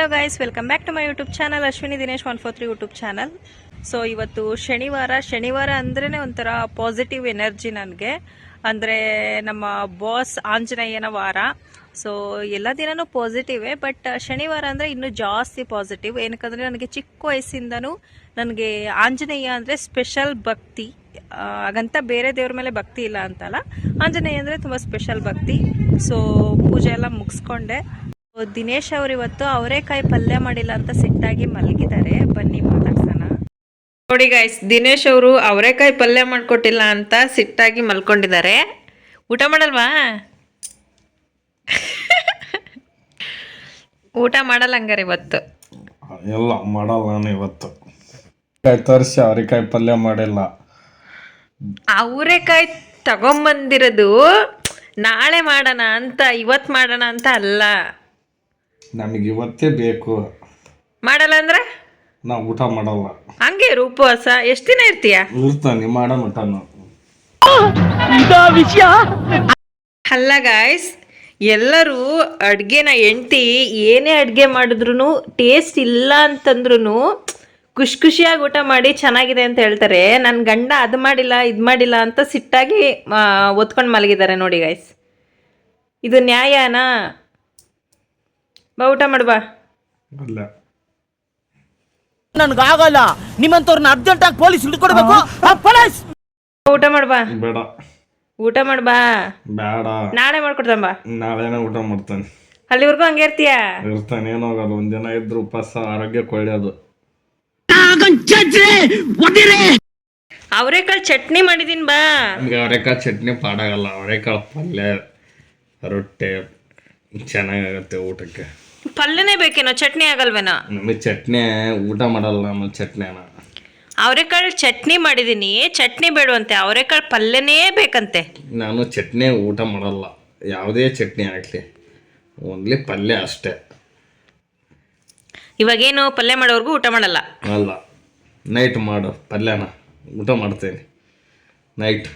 Hello guys welcome back to my YouTube channel Ashwini Dinesh one four three YouTube channel so ಇವತ್ತು ಶನಿವಾರ ಶನಿವಾರ ಅಂದ್ರೇ ಒಂಥರ positive energy ನನಗೆ. ಅಂದರೆ ನಮ್ಮ ಬಾಸ್ ಆಂಜನೇಯನ ವಾರ. ಸೊ ಎಲ್ಲ ದಿನನೂ ಪಾಸಿಟಿವೇ ಬಟ್ ಶನಿವಾರ ಅಂದರೆ ಇನ್ನೂ ಜಾಸ್ತಿ ಪಾಸಿಟಿವ್ ಏನಕ್ಕಂದರೆ ನನಗೆ ಚಿಕ್ಕ ವಯಸ್ಸಿಂದನೂ ನನಗೆ ಆಂಜನೇಯ ಅಂದರೆ ಸ್ಪೆಷಲ್ ಭಕ್ತಿ. ಹಾಗಂತ ಬೇರೆ ದೇವ್ರ ಮೇಲೆ ಭಕ್ತಿ ಇಲ್ಲ ಅಂತಲ್ಲ. ಆಂಜನೇಯ ಅಂದರೆ ತುಂಬ ಸ್ಪೆಷಲ್ ಭಕ್ತಿ. ಸೊ ಪೂಜೆ ಎಲ್ಲ ಮುಗಿಸ್ಕೊಂಡೆ. ದಿನೇಶ್ ಅವ್ರು ಇವತ್ತು ಅವರೇಕಾಯಿ ಪಲ್ಯ ಮಾಡಿಲ್ಲ ಅಂತ ಸಿಟ್ಟಾಗಿ ಮಲಗಿದ್ದಾರೆ. ಬನ್ನಿ ಮಾತಾಡ್ಸೋಣ. ನೋಡಿ ಗಾಯ್ಸ್ ದಿನೇಶ್ ಅವರು ಅವರೇಕಾಯಿ ಪಲ್ಯ ಮಾಡ್ಕೊಟ್ಟಿಲ್ಲ ಅಂತ ಸಿಟ್ಟಾಗಿ ಮಲ್ಕೊಂಡಿದ್ದಾರೆ. ಊಟ ಮಾಡಲ್ವಾ? ಊಟ ಮಾಡಲ್ಲ ಹಂಗಾರೆ ಇವತ್ತು. ಎಲ್ಲ ಮಾಡಲ್ಲ ನಾನು ಇವತ್ತು. ಕಾಯಿ ತರಿಸಿ ಅವ್ರಿಕಾಯಿ ಪಲ್ಯ ಮಾಡಿಲ್ಲ. ಅವರೇಕಾಯಿ ತಗೊಂಬಂದಿರೋದು ನಾಳೆ ಮಾಡೋಣ ಅಂತ ಇವತ್ತು ಮಾಡೋಣ ಅಂತ ಅಲ್ಲ. ನಮಗೆ ಇವತ್ತೇ ಬೇಕು. ಮಾಡಲ್ಲ ಅಂದ್ರೆ? ನಾವು ಊಟ ಮಾಡಲ್ಲ. ಹಂಗೆ ಇರು ಉಪವಾಸ ಎಷ್ಟು ದಿನ ಇರ್ತೀಯ? ಇರ್ತಾನೆ ಮಾಡೋ ಊಟನ. ಅಲ್ಲ ಗಾಯ್ಸ್ ಎಲ್ಲರೂ ಅಡುಗೆನ ಹೆಂಡ್ತಿ ಏನೇ ಅಡುಗೆ ಮಾಡಿದ್ರು ಟೇಸ್ಟ್ ಇಲ್ಲ ಅಂತಂದ್ರೂ ಖುಷಿ ಖುಷಿಯಾಗಿ ಊಟ ಮಾಡಿ ಚೆನ್ನಾಗಿದೆ ಅಂತ ಹೇಳ್ತಾರೆ. ನನ್ನ ಗಂಡ ಅದು ಮಾಡಿಲ್ಲ ಇದು ಮಾಡಿಲ್ಲ ಅಂತ ಸಿಟ್ಟಾಗಿ ಒತ್ಕೊಂಡು ಮಲಗಿದ್ದಾರೆ ನೋಡಿ ಗಾಯ್ಸ್ ಇದು ನ್ಯಾಯನಾ? ಬಾ ಊಟ ಮಾಡುವ ಬಾ. ಅಲ್ಲ. ನನ್ಗಾಗಲ್ಲ. ನಿಮ್ಮಂತವ್ರನ್ನ ಅರ್ಜೆಂಟ್ ಆಗಿ ಪೊಲೀಸ್ ಹಿಡ್ಕೊಡ್ಬೇಕು. ಪೊಲೀಸ್! ಊಟ ಮಾಡುವ ಬಾ. ಬೇಡ. ಊಟ ಮಾಡ್ಬಾ ಬೇಡ. ನಾಳೆ ಮಾಡ್ಕೊಡ್ತೀನಿ ಬಾ. ನಾಳೆನ ಊಟ ಮಾಡ್ತಾನೆ. ಅಲ್ಲಿವರೆಗೂ ಹಂಗೆ ಇರ್ತೀಯ? ಇರ್ತಾನೆ ಏನಾಗಲ್ಲ ಒಂದಿನ ಇದ್ರು ಉಪವಾಸ ಆರೋಗ್ಯಕ್ಕೆ ಒಳ್ಳೆಯದು ಅವರೇಕಾಳು ಚಟ್ನಿ ಮಾಡಿದೀನಿ ಬಾ. ನಮ್ಗೆ ಅವರೆಕಾಳು ಚಟ್ನಿ ಪಾಡಾಗಲ್ಲ. ಅವರೆಕಾಳು ಪಲ್ಯ ರೊಟ್ಟೆ. ಚೆನ್ನಾಗಾಗತ್ತೆ ಊಟಕ್ಕೆ. ಪಲ್ಯನೇ ಬೇಕೇನೋ? ಚಟ್ನಿ ಆಗಲ್ವೇನೋ? ನಮಗೆ ಚಟ್ನಿ ಊಟ ಮಾಡಲ್ಲ ನಮ್ಮ ಚಟ್ನಿನ. ಅವರೆಕಾಳು ಚಟ್ನಿ ಮಾಡಿದ್ದೀನಿ ಚಟ್ನಿ ಬೇಡವಂತೆ ಅವರೆಕಾಳು ಪಲ್ಯನೇ ಬೇಕಂತೆ. ನಾನು ಚಟ್ನಿ ಊಟ ಮಾಡಲ್ಲ. ಯಾವುದೇ ಚಟ್ನಿ ಆಗಲಿ. ಓನ್ಲಿ ಪಲ್ಯ ಅಷ್ಟೇ. ಇವಾಗೇನು ಪಲ್ಯ ಮಾಡೋವರೆಗೂ ಊಟ ಮಾಡಲ್ಲ? ಅಲ್ಲ. ನೈಟ್ ಮಾಡು ಪಲ್ಯನ. ಊಟ ಮಾಡ್ತೇನೆ. ನೈಟ್.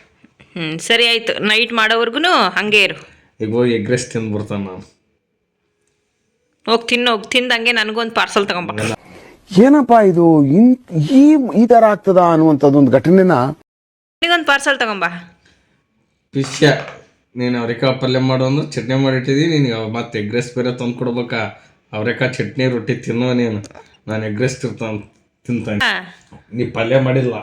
ಹ್ಞೂ ಸರಿ ಆಯಿತು. ನೈಟ್ ಮಾಡೋವರೆಗೂ ಹಂಗೆ ಇರು. ಈಗ ಹೋಗಿ ಎಗ್ ರೈಸ್ ತಿಂದು ಬರ್ತಾನೆ ನಾನು. ಹೋಗಿ ತಿನ್ನು ಹೋಗಿ ತಿಂದಂಗೆ ನನಗೊಂದು ಪಾರ್ಸಲ್ ತಗೊಂಬ. ಏನಪ್ಪಾ ಇದು? ಇನ್ ಈ ಈ ತರ ಆಗ್ತದ ಅನ್ನುವಂಥದ್ದು ಒಂದು ಘಟನೆನ ನಿಗೊಂದು ಪಾರ್ಸಲ್ ತಗೊಂಬ. ಪಿಶ್ಯ ನೀನು ಅವ್ರೆಕಾಳು ಪಲ್ಯ ಮಾಡು ಅಂದ್ರೆ ಚಟ್ನಿ ಮಾಡಿಟ್ಟಿದ್ದೀನಿ ನಿನಗೆ ಮತ್ತೆ ಎಗ್ ರೈಸ್ ಬೇರೆ ತಂದು ಕೊಡ್ಬೇಕಾ? ಅವ್ರೆಕಾಳು ಚಟ್ನಿ ರೊಟ್ಟಿ ತಿನ್ನೋ ನೀನು. ನಾನು ಎಗ್ ರೈಸ್ ತಿರ್ತಾನೆ ತಿಂತಾನೆ. ನೀ ಪಲ್ಯ ಮಾಡಿಲ್ಲ.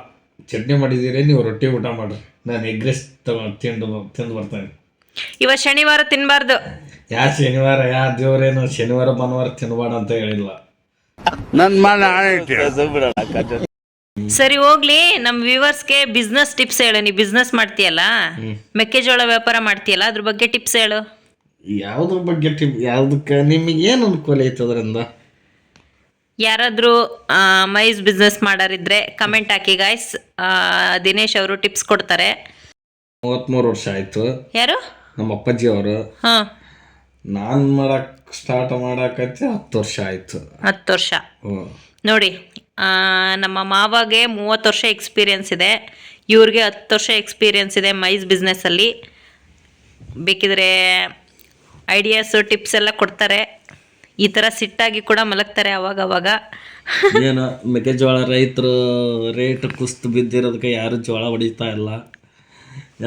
ಚಟ್ನಿ ಮಾಡಿದ್ದೀರಿ ನೀವು ರೊಟ್ಟಿ ಊಟ ಮಾಡ್ರಿ ನಾನು ಎಗ್ ರೈಸ್ ತಗೊ ತಿಂದು ತಿಂದು ಬರ್ತಾನೆ. ಇವತ್ತು ಶನಿವಾರ ತಿನ್ನಬಾರ್ದು ಯಾ ಶನಿವಾರ ಯಾ ದೇವ್ರೇನು ಶನಿವಾರ ಭಾನುವಾರ ತಿನ್ಬಾರ್ದು ಅಂತ ಹೇಳಿಲ್ಲ. ನನ್ ಸರಿ ಹೋಗ್ಲಿ. ನಮ್ಮ ವ್ಯೂವರ್ಸ್ಗೆ ಬಿಸ್ನೆಸ್ ಟಿಪ್ಸ್ ಹೇಳು. ನೀ ಬಿಸ್ನೆಸ್ ಮಾಡ್ತೀಯಲ್ಲ? ಮೆಕ್ಕೆಜೋಳ ವ್ಯಾಪಾರ ಮಾಡ್ತೀಯಲ್ಲ? ಅದ್ರ ಬಗ್ಗೆ ಟಿಪ್ಸ್ ಹೇಳು. ಯಾವ್ದ್ರ ಬಗ್ಗೆ ಟಿಪ್ ಯಾವ್ದು ನಿಮಗೆ ಏನು ಅನುಕೂಲ ಐತೆ ಅದರಿಂದ? ಯಾರಾದರೂ ಮೈಸ್ ಬಿಸ್ನೆಸ್ ಮಾಡೋರಿದ್ರೆ ಕಮೆಂಟ್ ಹಾಕಿ ಗಾಯ್ಸ್ ದಿನೇಶ್ ಅವರು ಟಿಪ್ಸ್ ಕೊಡ್ತಾರೆ. ಮೂವತ್ತ್ಮೂರು ವರ್ಷ ಆಯಿತು. ಯಾರು? ನಮ್ಮ ಅಪ್ಪಾಜಿ ಅವರು ಹಾಂ. ನಾನು ಮಾಡಕ್ಕೆ ಸ್ಟಾರ್ಟ್ ಮಾಡಕತ್ತೆ ಹತ್ತು ವರ್ಷ ಆಯ್ತು. ಹತ್ತು ವರ್ಷ. ನೋಡಿ ನಮ್ಮ ಮಾವಾಗೆ ಮೂವತ್ತು ವರ್ಷ ಎಕ್ಸ್ಪೀರಿಯನ್ಸ್ ಇದೆ. ಇವ್ರಿಗೆ ಹತ್ತು ವರ್ಷ ಎಕ್ಸ್ಪೀರಿಯನ್ಸ್ ಇದೆ ಮೈಸ್ ಬಿಸ್ನೆಸ್ಸಲ್ಲಿ ಬೇಕಿದ್ರೆ ಐಡಿಯಾಸು ಟಿಪ್ಸ್ ಎಲ್ಲ ಕೊಡ್ತಾರೆ. ಈ ಥರ ಸಿಟ್ಟಾಗಿ ಕೂಡ ಮಲಗ್ತಾರೆ ಅವಾಗ ಅವಾಗ. ಏನೋ ಮೆಕ್ಕೆಜೋಳ ರೈತರು ರೇಟ್ ಕುಸ್ತು ಬಿದ್ದಿರೋದಕ್ಕೆ ಯಾರು ಜೋಳ ಹೊಡಿತಾ ಇಲ್ಲ.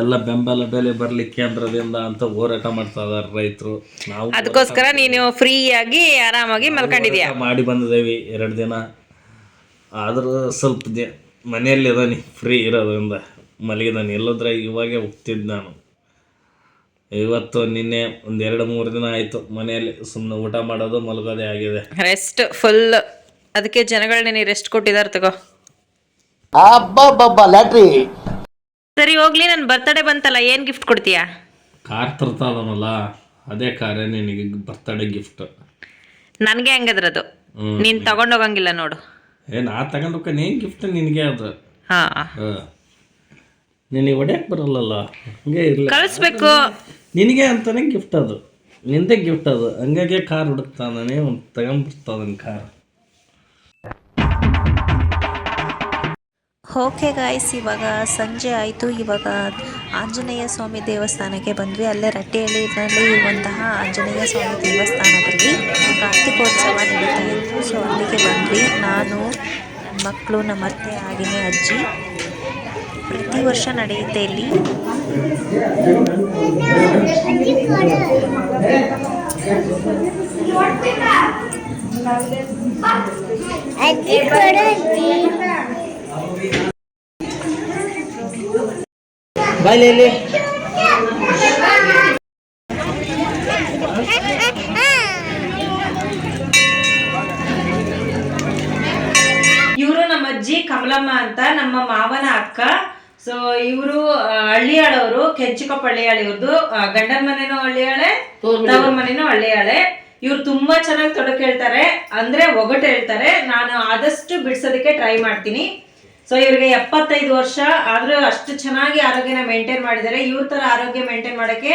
ಎಲ್ಲ ಬೆಂಬಲ ಬೆಲೆ ಬರಲಿ ಕೇಂದ್ರದಿಂದ ಅಂತ ಹೋರಾಟ ಮಾಡ್ತಾ ಇದಾರೆ ರೈತರು. ನಾವು ಅದಕ್ಕೋಸ್ಕರ ನೀನು ಫ್ರೀಯಾಗಿ ಆರಾಮಾಗಿ ಮಲ್ಕೊಂಡಿದ್ಯಾ ಹೋರಾಟ ಮಾಡಿ ಬಂದಿದ್ದೇವೆ ಎರಡು ದಿನ. ಆದರೂ ಸ್ವಲ್ಪ ದಿನ ಮನೆಯಲ್ಲಿ ಇದಾನೆ ಫ್ರೀ ಇರೋದ್ರಿಂದ ಮಲಗಿದಾನೆ. ಇಲ್ಲದ್ರೆ ಇವಾಗೆ ಹೋಗ್ತಿದ್ದೆ ನಾನು. ಇವತ್ತು ನಿನ್ನೆ ಒಂದು ಎರಡು ಮೂರು ದಿನ ಆಯಿತು ಮನೆಯಲ್ಲಿ ಸುಮ್ಮನೆ ಊಟ ಮಾಡೋದು ಮಲಗೋದೇ ಆಗಿದೆ. ರೆಸ್ಟ್ ಫುಲ್ ಅದಕ್ಕೆ ಜನಗಳನ್ನ ರೆಸ್ಟ್ ಕೊಟ್ಟಿದ್ದಾರೆ ತಗೋ. ಅಬ್ಬಬ್ಬಬ್ಬ ಲ್ಯಾಟ್ರಿ. ಸರಿ ಹೋಗ್ಲಿ ನನ್ನ ಬರ್ತಡೇ ಬಂತಲ್ಲ ಏನು ಗಿಫ್ಟ್ ಕೊಡ್ತೀಯಾ? ಕಾರ್ ತರ್ತಾದನಲ್ಲ ಅದೇ ಕಾರ ನಿನಗೆ ಬರ್ತಡೇ ಗಿಫ್ಟ್ ನನಗೆ ಹೆಂಗದ್ರದು. ಹ್ಮ್. ನೀನು ತಗೊಂಡೋಗಂಗಿಲ್ಲ ನೋಡು. ಏ ನಾ ತಗೊಂಡೋಕ ನೀನು ಗಿಫ್ಟ್ ನಿನಗೆ ಅದು ಹಾಂ. ಹಾಂ. ನಿನಗೆ ಹೊಡ್ಯಕ್ಕೆ ಬರಲ್ಲಲ್ಲ ಹಂಗೆ ಇರಲಿ. ಕಳಿಸ್ಬೇಕು. ನಿನಗೆ ಅಂತಾನೆ ಗಿಫ್ಟ್ ಅದು. ನಿಂದೆ ಗಿಫ್ಟ್ ಅದು. ಹಂಗಾಗೆ ಕಾರ್ ಹುಡುಕ್ತಾನೆ ಒಂದು ತಗೊಂಡ್ಬಿಡ್ತಾನೆ ಕಾರ್. ಓಕೆ ಗಾಯ್ಸ್, ಇವಾಗ ಸಂಜೆ ಆಯಿತು. ಇವಾಗ ಆಂಜನೇಯ ಸ್ವಾಮಿ ದೇವಸ್ಥಾನಕ್ಕೆ ಬಂದ್ವಿ. ಅಲ್ಲೇ ರಟ್ಟೆಹಳ್ಳಿನಲ್ಲಿ ಇರುವಂತಹ ಆಂಜನೇಯ ಸ್ವಾಮಿ ದೇವಸ್ಥಾನದಲ್ಲಿ ಕಾರ್ತಿಕೋತ್ಸವ ನಡೀತಾ ಇತ್ತು. ಸೊ ಅಲ್ಲಿಗೆ ಬಂದ್ವಿ. ನಾನು ನನ್ನ ಮಕ್ಕಳು ನಮ್ಮ ಅತ್ತೆ ಆಗಿನೇ ಅಜ್ಜಿ. ಪ್ರತಿ ವರ್ಷ ನಡೆಯುತ್ತೆ ಇಲ್ಲಿ. ಬಾಯ್ಲಿ ಇಲ್ಲಿ ಇವರು ನಮ್ಮ ಅಜ್ಜಿ ಕಮಲಮ್ಮ ಅಂತ ನಮ್ಮ ಮಾವನ ಅಕ್ಕ. ಸೊ ಇವರು ಹಳ್ಳಿಯಾಳವರು ಕೆಂಚುಕಪ್ಪ ಹಳ್ಳಿಯಾಳ ಇವ್ರದ್ದು ಗಂಡನ ಮನೆನೂ ಹಳ್ಳಿಯಾಳೆ ತವ್ರ ಮನೆನೂ. ಹಳ್ಳಿಯಾಳೆ. ಇವ್ರು ತುಂಬಾ ಚೆನ್ನಾಗಿ ತೊಡಕ್ ಹೇಳ್ತಾರೆ. ಅಂದ್ರೆ ಒಗಟು ಹೇಳ್ತಾರೆ. ನಾನು ಆದಷ್ಟು ಬಿಡ್ಸೋದಕ್ಕೆ ಟ್ರೈ ಮಾಡ್ತೀನಿ. ಸೊ ಇವ್ರಿಗೆ ಎಪ್ಪತ್ತೈದು ವರ್ಷ. ಆದ್ರೂ ಅಷ್ಟು ಚೆನ್ನಾಗಿ ಆರೋಗ್ಯನ ಮೇಂಟೈನ್ ಮಾಡಿದ್ದಾರೆ. ಇವ್ರ ತರ ಆರೋಗ್ಯ ಮೇಂಟೈನ್ ಮಾಡಕ್ಕೆ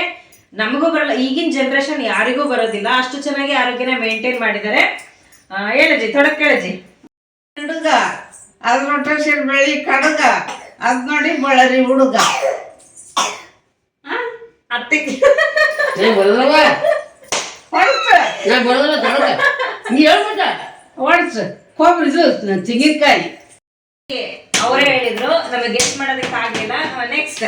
ನಮಗೂ ಬರಲ್ಲ. ಈಗಿನ ಜನ್ರೇಷನ್ ಯಾರಿಗೂ ಬರೋದಿಲ್ಲ. ಅಷ್ಟು ಚೆನ್ನಾಗಿ ಆರೋಗ್ಯನ ಮೇಂಟೈನ್ ಮಾಡಿದ್ದಾರೆ. ಹೇಳಜಿ ಹೇಳಜ್ಜಿ ತೊಡಕ್ ಕೇಳಜಿ ಹುಡುಗ ಅದ್ ನೋಡ್ರಿ ಬೆಳಿ ಕಡಗ ಅದ್ ನೋಡಿ ಬಳ್ಳರಿ ಹುಡುಗ. ಅತ್ತೆ. ಹೊಡ್ಸ. ಕೊಬ್ಬರಿ ತೆಂಗಿನಕಾಯಿ ಅವರೇ ಹೇಳಿದ್ರು ನಮಗೆ ಗೆಸ್ಟ್ ಮಾಡೋದಕ್ಕೆ ಆಗಲಿಲ್ಲ. ನೆಕ್ಸ್ಟ್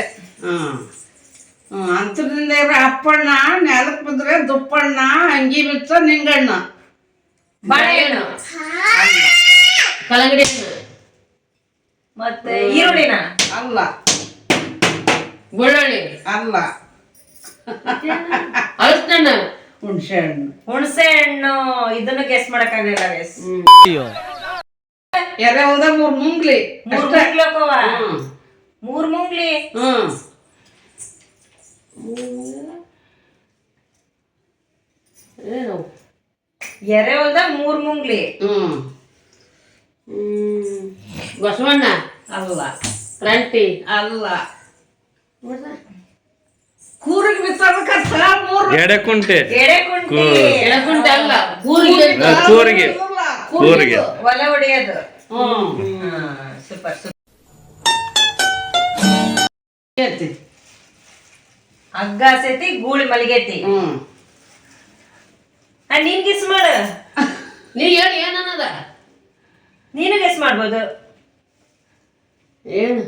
ಅಂತರದಿಂದ ಅಪ್ಪಣ್ಣ ನೆಲಕ್ ಬಿದ್ರೆ ದುಪ್ಪಣ್ಣ ಅಂಗಿ ಬಿಚ್ಚ ನಿಂಗಣ್ಣ. ಬಾಳೆಹಣ್ಣು ಕಲಂಗಡಿ ಹಣ್ಣು. ಮತ್ತೆ ಈರುಳ್ಳಿನ. ಅಲ್ಲ. ಬೆಳ್ಳುಳ್ಳಿ ಅಲ್ಲ. ಅಳಸ್ನಣ್ಣ ಹುಣಸೆ ಹಣ್ಣು. ಹುಣಸೆ ಹಣ್ಣು. ಇದನ್ನು ಗೆಸ್ ಮಾಡಕ್ ಆಗ್ಲಿಲ್ಲ guys. ಎರೆ ಹೋದ ಮೂರ್ ಮುಂಗ್ಲಿ. ಮೂರ್ ಅಷ್ಟೇ. ಮುಂಗ್ಲಿ ಹಾಕವ್ವ. ಹ್ಮ್. ಮೂರ್ ಮುಂಗ್ಲಿ? ಹ್ಮ್. ಏನು? ಎರೆ ಹೊಲ್ದ ಮೂರ್ ಮುಂಗ್ಲಿ. ಹ್ಮ್. ಹ್ಮ್. ಬಸವಣ್ಣ? ಅಲ್ಲ. ರಂಟಿ ಅಲ್ಲ. ಕೂರಿಗೆ ಬಿತ್ತೋದಕ್ಕ ಮೂರು ಎಡೆಕುಂಟೆ ಎಡೆಕುಂಟಿ ಎಳಕುಂಟೆ ಅಲ್ಲ. ಕೂರಿಗೆ ಕೂರಿಗೆ. ಕೂರಿಗೆ. ಒಲೆ ಹೊಡೆಯೋದು. Super super. ಹಗ್ಗ ಸೇತಿ ಗೂಳಿ ಮಲಗೈತಿ ಹ್ಮ್ ನೀನ್ ಗಿಸ್ ಮಾಡು ನೀ ಹೇಳಿ ಏನನ್ನದ ನೀನು ಗೆಸ್ ಮಾಡ್ಬೋದು ಏನು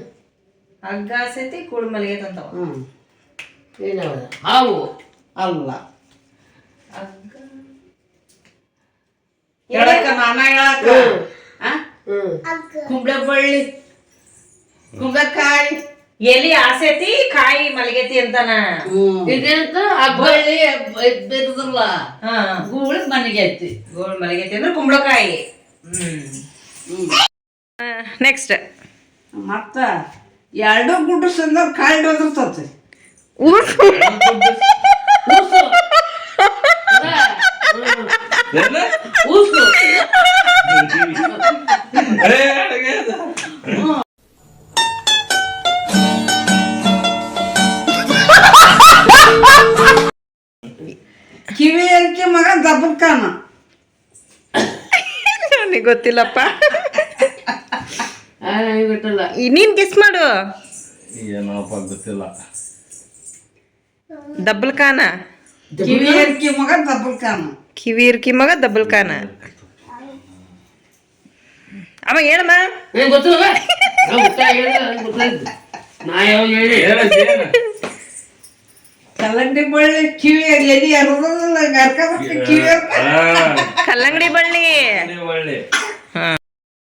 ಹಗ್ಗ ಸೇತಿ ಗೂಳಿ ಮಲಿಗೆತಿ ಅಂತ ಹ್ಮ್ ಹಾವು ಅಲ್ಲ ಹಗ್ಗ ಹೇಳಕ್ಕ ನಾನ ಹೇಳಕ್ಕ ಕುಂಬಳೆ ಬಳ್ಳಿ. ಕುಂಬಳಕಾಯಿ ಎಲಿ ಆಸೆತಿ ಕಾಯಿ ಮಲಗೇತಿ ಅಂತಾನ. ಇದೇನಂತ? ಅಬ್ಬಳ್ಳಿ ಹಾ. ಗೂಳು ಮಲಗೈತಿ. ಗೋಳ್ ಮಲಗೇತಿ ಅಂದ್ರೆ ಕುಂಬಳಕಾಯಿ ಹ್ಮ್. ನೆಕ್ಸ್ಟ್ ಮತ್ತ ಎರಡು ಗುಡ್ಡಸಿಂದ ಕಾಯಿ ಒದರ್ತತಿ ಊಸು ಕಿವಿ ಅಲ್ಕಿ ಮಗ ದಬ್ಬಲ್ಕಾನ ನನಗೆ ಗೊತ್ತಿಲ್ಲಪ್ಪ. ನನಗೆ ಗೊತ್ತಲ್ಲ. ನೀನ್ ಗೆಸ್ ಮಾಡು. ಏನಪ್ಪ ಗೊತ್ತಿಲ್ಲ. ದಬ್ಬಲ್ಕಾನ ಕಿವಿ ಅಲ್ಕಿ ಮಗ ದಬ್ಬಲ್ಕಾನ ಕಿವಿ ಇರ್ಕಿ ಮಗ ದಬ್ಬಲ್ಕಾನ ಅಮ್ಮ ಹೇಳಮ್ಮ. ಏನ್ ಗೊತ್ತಿಲ್ಲ ನಾ ಯಾವ ಹೇಳಿ ಕಲ್ಲಂಗಡಿ ಬಳ್ಳಿ ಕಿವಿ ಎಲ್ಲಿ ಕಿವಿ ಕಲ್ಲಂಗಡಿ ಬಳ್ಳಿ. ಒಳ್ಳೆ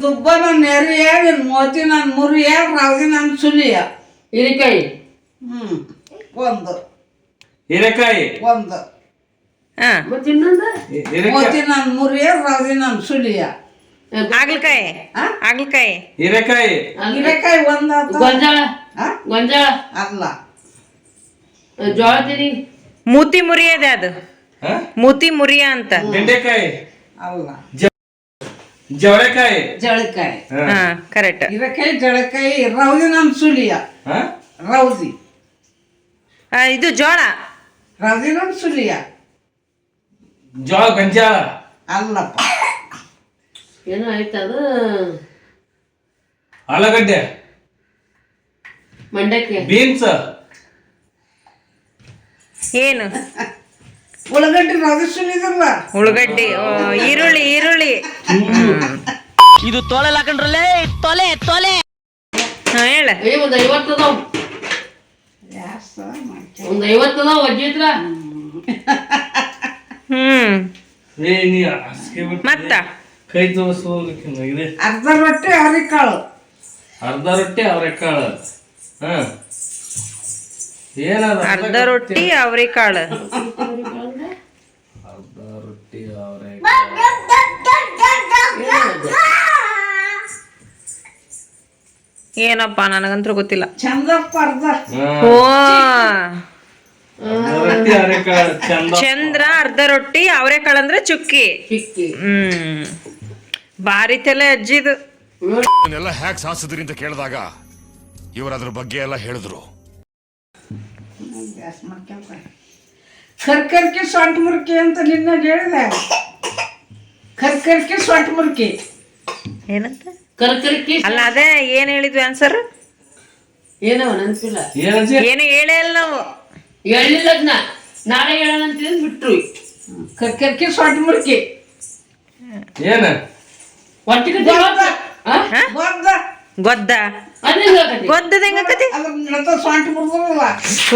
ದುಬ್ಬ ನನ್ನ ನೆರು ನಿನ್ ಮೋತಿ ನನ್ನ ಮುರಿಯ ರಾಗಿ ನನ್ನ ಸುಲಿಯ ಹಿರಿಕಾಯಿ. ಹ್ಮ್ ಒಂದು. ಹೀರೆಕಾಯಿ. ಒಂದು. ಹಾ. ಮತ್ತೆ ಇನ್ನೊಂದು ಮೋತಿ ನನ್ನ ಮುರಿಯ ರಾಗಿ ನನ್ನ ಸುಲಿಯ ಆಗ್ಲಕಾಯಿ? ಆಗ್ಲಕಾಯಿ ಹೀರೆಕಾಯಿ. ಹೀರೆಕಾಯಿ ಒಂದಾತ. ಗೊಂಜಾಳ? ಗೊಂಜಾಳ. ಅಲ್ಲ. ಜೋಳ ತಿನಿ ಮೂತಿ ಮುರಿಯದೆ ಅದು? ಮೂತಿ ಮುರಿಯ ಅಂತ. ಬೆಂಡೆಕಾಯಿ. ಅಲ್ಲ. ಜವಳೆಕಾಯಿ. ಜಳಕಾಯಿ ಹ. ಕರೆಕ್ಟ್ ಹೀರೆಕಾಯಿ ಜಳಕಾಯಿ ರೌದಿ ನನ್ನ ಸುಳಿಯ ಹ? ರೌದಿ. ಇದು ಜೋಳ. ರೌದಿ ನಮ್ ಸುಲಿಯ. ಜೋಳ ಗಂಜಾಳ. ಅಲ್ಲಪ್ಪ. ಏನೋ ಆಯ್ತು ಅದು? ಆಲೂಗಡ್ಡೆ. ಮಂಡಕ್ಕಿ. ಬೀನ್ಸ್. ಏನು? ಉಳ್ಳಗಡ್ಡಿ ರಗಸಿಲ್ಲ ಉಳ್ಳಾಗಡ್ಡಿ ಓ, ಈರುಳ್ಳಿ ಈರುಳ್ಳಿ. ಇದು ತೊಲೆ ಹಾಕೊಂಡ್ರಲ್ಲೇ ತೊಲೆ ತೊಲೆ ಹಾ ಹೇಳ. ಏ ಒಂದ್ ಐವತ್ತು ಅದಾವ. ಒಂದು ಐವತ್ತು ಅದಾವ ಅಜ್ಜಿ ಹತ್ರ. ಹ್ಮ್. ಏ ನೀ ಹಾಸ್ಗೆ ಬಿಟ್ಟು ಮತ್ತ? ಕೈ ತೋರಿಸ್ಬೋದಕ್ಕೆ ಇದೆ. ಅರ್ಧ ರೊಟ್ಟಿ ಅವರೆಕಾಳು. ಅರ್ಧ ರೊಟ್ಟಿ ಅವರೆಕಾಳು. ಹಾ. ಏನದ ಅರ್ಧ ರೊಟ್ಟಿ ಅವ್ರೆಕಾಳು. ಅರ್ಧ ರೊಟ್ಟಿ ಅವರೆ ಏನಪ್ಪ ನನಗಂತೂ ಗೊತ್ತಿಲ್ಲ. ಚಂದಪ್ಪ ಅರ್ಧ. ಓ. ರೊಟ್ಟಿ ಅವರೆಕಾಳು. ಚಂದ ಚಂದ್ರ ಅರ್ಧ ರೊಟ್ಟಿ ಅವರೆಕಾಳು ಅಂದ್ರೆ ಚುಕ್ಕಿ. ಚಿಕ್ಕಿ. ಹ್ಮ್. ಭಾರಿ ತಲೆ ಅಜ್ಜಿದು. ಇದನ್ನೆಲ್ಲ ಹ್ಯಾಕ್ ಸಾಸಿದ್ರಿ ಅಂತ ಕೇಳಿದಾಗ ಇವರು ಅದ್ರ ಬಗ್ಗೆ ಎಲ್ಲ ಹೇಳಿದ್ರು. ಕರ್ಕರ್ಕಿ ಸೊಂಟ ಮುರ್ಕಿ ಅಂತ ನಿನ್ನ ಹೇಳಿದೆ. ಕರ್ಕರ್ಕಿ ಸೊಂಟ ಮುರ್ಕಿ. ಏನಂತ? ಕರ್ಕರ್ಕಿ ಅಲ್ಲ ಅದೇ ಏನ್ ಹೇಳಿದ್ವಿ ಆನ್ಸರ್ ಏನೋ ನೆನ್ಪಿಲ್ಲ. ಏನು ಹೇಳೇ ಇಲ್ಲ ನಾವು. ಹೇಳಿಲ್ಲ ಅದನ್ನ ನಾಳೆ ಹೇಳೋಣ ಅಂತ ಬಿಟ್ರು. ಕರ್ಕರ್ಕಿ ಸೊಂಟ ಮುರ್ಕಿ. ಏನ? ಗೊದ್ದ. ಗೊದ್ದ. ಗೊದ್ದ. ಗೊದ್ದದ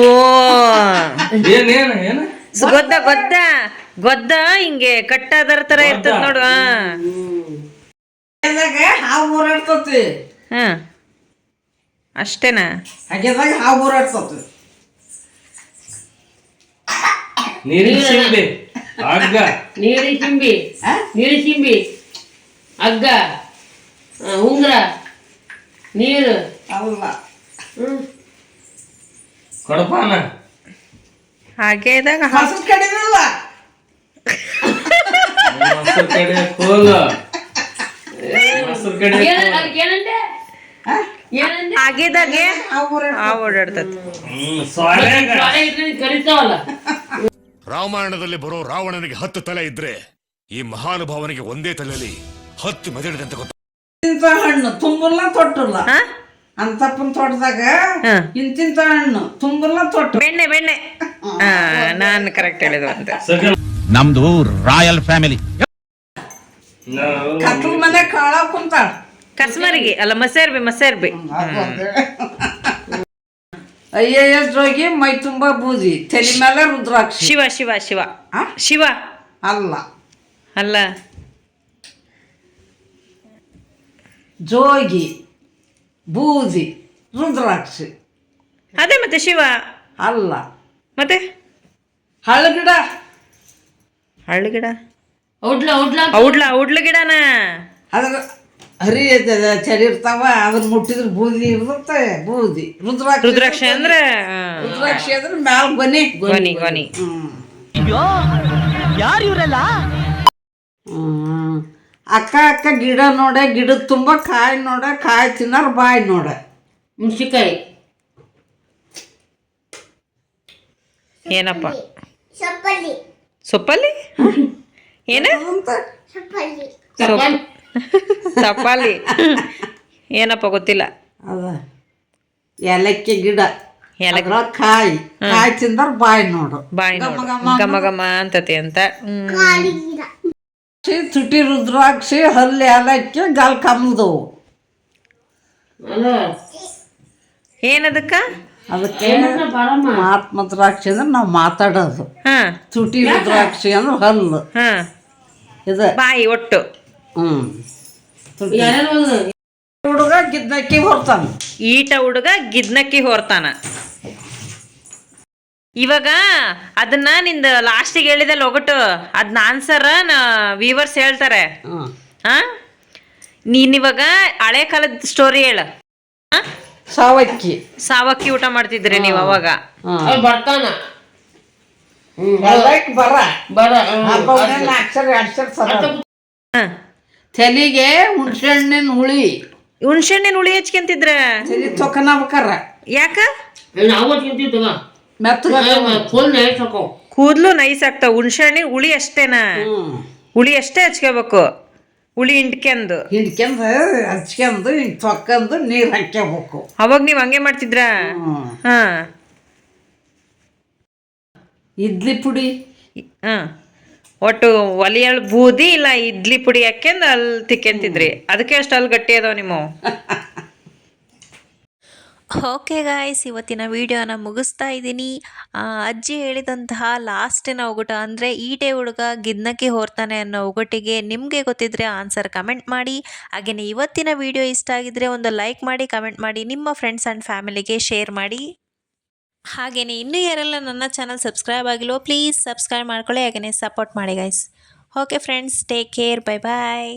ಓ ಹಿಂಗೆ ಕಟ್ಟದರ ತರ ಇರ್ತದ ನೋಡು ಹಾವು ಓಡಾಡ್ತತಿ ಹಾ. ಅಷ್ಟೇನಾ? ಹಾಗೆದಾಗ ಹಾವು ಓಡಾಡ್ತತಿ ನೀರಿನ ಸಿಂಬಿ ಹಗ್ಗ ನೀರಿ ಸಿಂಬಿ ನೀರಿ ಸಿಂಬಿ ಹಗ್ಗ ಆ, ಉಂಗ್ರ ನೀರು. ಹ್ಮ್. ಕೊಡಪಾನ ಹಾಗೆ ಇದ್ದಾಗ ಹಸು ಕಡಿದಿಲ್ಲ ಮೊಸರು ಕಡೆ ಕೋಲು ಮೊಸರು ಕಡೆ ಏನ ಅದಕ್ಕೆ ಏನಂದೆ ಏನಂದೆ ಹಾಗೆದಾಗೆ ಹಾವು ಓಡಾಡ್ತತಿ ಆ ಓಡಾಡ್ತದ ಹ್ಮ್ ಸೊಳ್ಯಾಗ ಶಾಲೆ ಇಟ್ಕೊಂಡು ಕರಿತಾವಲ್ಲ. ರಾಮಾಯಣದಲ್ಲಿ ಬರೋ ರಾವಣನಿಗೆ ಹತ್ತು ತಲೆ ಇದ್ರೆ ಈ ಮಹಾನುಭಾವನಿಗೆ ಒಂದೇ ತಲೆಯಲ್ಲಿ ಹತ್ತು ಮೆದಳಿದೆ ಅಂತ ಗೊತ್ತ? ಇಂತ ಹಣ್ಣು ತುಂಬಲ್ಲ ತೊಟ್ಟಲ್ಲ ಹಾ? ಅಂತಪ್ಪನ ತೋಟದಾಗ ಹಾ. ಇಂತಿಂತ ಹಣ್ಣು ತುಂಬಲ್ಲ ತೊಟ್ಟು. ಬೆಣ್ಣೆ ಬೆಣ್ಣೆ. ಹಾ ನಾನು ಕರೆಕ್ಟ್ ಹೇಳಿದ ಅಂತ ನಮ್ದು ರಾಯಲ್ ಫ್ಯಾಮಿಲಿ. ಕತ್ಲ ಮನೆ ಕಾಳ ಕುಂತಾಳ. ಕಸ್ಮರಿಗೆ ಅಲ್ಲ ಮಸೇರ್ಬಿ ಮಸೇರ್ಬಿ. ಐ ಎ ಎಸ್ ಹೋಗಿ ಮೈ ತುಂಬಾ ಬೂದಿ ತಲೆ ಮೇಲೆ ರುದ್ರಾಕ್ಷಿ. ಶಿವ ಶಿವ ಶಿವ. ಆ? ಶಿವ. ಅಲ್ಲ. ಅಲ್ಲ. ಜೋಗಿ ಬೂದಿ ರುದ್ರಾಕ್ಷಿ. ಅದೇ ಮತ್ತೆ ಶಿವ. ಅಲ್ಲ. ಮತ್ತೆ? ಹಳ್ಳಗಿಡ ಹಳ್ಳಿ ಗಿಡ? ಔಡ್ಲ ಔಡ್ಲ ಔಡ್ಲ ಔಡ್ಲ ಗಿಡನ? ಅದ್ರ ಹರಿ ಚರಿ ಇರ್ತಾವ ಅದನ್ನ ಮುಟ್ಟಿದ್ರೆ ಬೂದಿ ಇರುತ್ತೆ ಬೂದಿ. ರುದ್ರಾಕ್ಷಿ ರುದ್ರಾಕ್ಷಿ ಅಂದ್ರೆ ರುದ್ರಾಕ್ಷಿ ಅಂದ್ರೆ ಮ್ಯಾಲ ಬನ್ನಿ ಬನ್ನಿ ಗೊನಿ. ಯಾರು ಇವರೆಲ್ಲ? ಹ್ಮ್. ಅಕ್ಕ ಅಕ್ಕ ಗಿಡ ನೋಡ ಗಿಡದ ತುಂಬ ಕಾಯಿ ನೋಡ ಕಾಯಿ ತಿನ್ನೋರು ಬಾಯಿ ನೋಡ. ಮೆಣಸಿಕಾಯಿ ಏನಪ್ಪ? ಸೊಪ್ಪಲ್ಲಿ. ಏನ? ಚಪಾತಿ ಸಪ್ಪಾಲಿ ಏನಪ್ಪ ಗೊತ್ತಿಲ್ಲ? ಅದ ಏಲಕ್ಕಿ ಗಿಡ. ಏಲಕ್ಕಿ. ಕಾಯಿ. ಕಾಯಿ ತಿಂದ್ರೆ ಬಾಯಿ ನೋಡು. ಬಾಯಿ ನೋಡು. ಘಮ ಘಮ ಅಂತತಿ ಅಂತ. ರುದ್ರಾಕ್ಷಿ, ತುಟಿ ರುದ್ರಾಕ್ಷಿ ಹಲ್ಲಿ ಏಲಕ್ಕಿ ಗಾಲ್ ಕಮ್ಮದವು ಏನದಕ್ಕ? ಅದಕ್ಕೆ ಮಹಾತ್ಮ ದ್ರಾಕ್ಷಿ ಅಂದ್ರೆ ನಾವು ಮಾತಾಡೋದು. ಹಾ. ತುಟಿ ರುದ್ರಾಕ್ಷಿ ಅಂದ್ರೆ ಹಲ್ಲು. ಹಾ. ಇದು ಬಾಯಿ ಒಟ್ಟು. ಹ್ಮ್. ಹುಡುಗ ಗಿದ್ನಕ್ಕಿ ಹೊರ್ತಾನ. ಈಟ ಹುಡುಗ ಗಿದ್ನಕ್ಕಿ ಹೋರ್ತಾನ. ಇವಾಗ ಅದನ್ನ ನಿಂದ ಲಾಸ್ಟಿಗೆ ಹೇಳಿದಲ್ಲ ಒಗಟು. ಅದನ್ನ ಆನ್ಸರ್ ವೀವರ್ಸ್ ಹೇಳ್ತಾರೆ. ಹ್ಮ್ ಹಾ? ನೀನ್ ಇವಾಗ ಹಳೆ ಕಾಲದ ಸ್ಟೋರಿ ಹೇಳ. ಸಾವಕ್ಕಿ. ಸಾವಕ್ಕಿ ಊಟ ಮಾಡ್ತಿದ್ರಿ ನೀವು ಅವಾಗ. ಬರ್ತಾನ. ಬರ. ಬರ ಹಬ್ಬ ಅಕ್ಷರ ಅಕ್ಷರ ಸರ ಹಾ. ತಲೆಗೆ ಹುಣ್ಸೆಹಣ್ಣಿನ ಹುಳಿ. ಹುಣ್ಸೆಹಣ್ಣಿನ ಹುಳಿ ಹಚ್ಕೊಂತಿದ್ರ ತಲೆ ಯಾಕ? ನಾವು ತಿಂತಿದ್ವ ಮೆತ್ತಗ ಫುಲ್ ನೈಟ್ ಹಾಕೋ ಕೂದ್ಲು ನೈಸ್ ಆಗ್ತಾವ. ಹುಣ್ಸೆಹಣ್ಣಿನ ಹುಳಿ ಅಷ್ಟೇನಾ? ಹುಳಿ ಅಷ್ಟೇ ಹಚ್ಕೋಬೇಕು. ಹುಳಿ ಹಿಂಡ್ಕೆಂದು. ಹಿಂಡ್ಕೊಂಡು ಹಚ್ಕೊಂಡು ಹಿಂಡ್ ತೊಕ್ಕೊಂಡು ನೀರು ಹಾಕ್ಕೋಬೇಕು. ಅವಾಗ ನೀವು ಹಂಗೆ ಮಾಡ್ತಿದ್ರಾ. ಹಾ. ಇಡ್ಲಿ ಪುಡಿ? ಹಾ. ಒಟ್ಟು ಒಲಿಯಳ್ ಬೂದಿ ಇಲ್ಲ ಇಡ್ಲಿ ಪುಡಿ ಹಾಕ್ಯಂದು ಅಲ್ಲಿ ತಿಕ್ಕೊಂತಿದ್ರಿ ಅದಕ್ಕೆ ಅಷ್ಟು ಅಲ್ಲಿ ಗಟ್ಟಿ ಅದಾವ ನೀವು ಓಕೆ ಗಾಯ್ಸ್ ಇವತ್ತಿನ ವಿಡಿಯೋನ ಮುಗಿಸ್ತಾ ಇದ್ದೀನಿ. ಅಜ್ಜಿ ಹೇಳಿದಂತಹ ಲಾಸ್ಟಿನ ಒಗಟ ಅಂದರೆ ಈಟೆ ಹುಡುಗ ಗಿದ್ನಕ್ಕೆ ಹೋರ್ತಾನೆ ಅನ್ನೋ ಒಗಟಿಗೆ ನಿಮಗೆ ಗೊತ್ತಿದ್ರೆ ಆನ್ಸರ್ ಕಮೆಂಟ್ ಮಾಡಿ. ಹಾಗೆಯೇ ಇವತ್ತಿನ ವಿಡಿಯೋ ಇಷ್ಟ ಆಗಿದ್ರೆ ಒಂದು ಲೈಕ್ ಮಾಡಿ ಕಮೆಂಟ್ ಮಾಡಿ, ನಿಮ್ಮ ಫ್ರೆಂಡ್ಸ್ ಆ್ಯಂಡ್ ಫ್ಯಾಮಿಲಿಗೆ ಶೇರ್ ಮಾಡಿ. ಹಾಗೆಯೇ ಇನ್ನೂ ಯಾರೆಲ್ಲ ನನ್ನ ಚಾನಲ್ ಸಬ್ಸ್ಕ್ರೈಬ್ ಆಗಿಲ್ವೋ ಪ್ಲೀಸ್ ಸಬ್ಸ್ಕ್ರೈಬ್ ಮಾಡ್ಕೊಳ್ಳಿ ಹಾಗೆಯೇ ಸಪೋರ್ಟ್ ಮಾಡಿ guys okay friends take care bye bye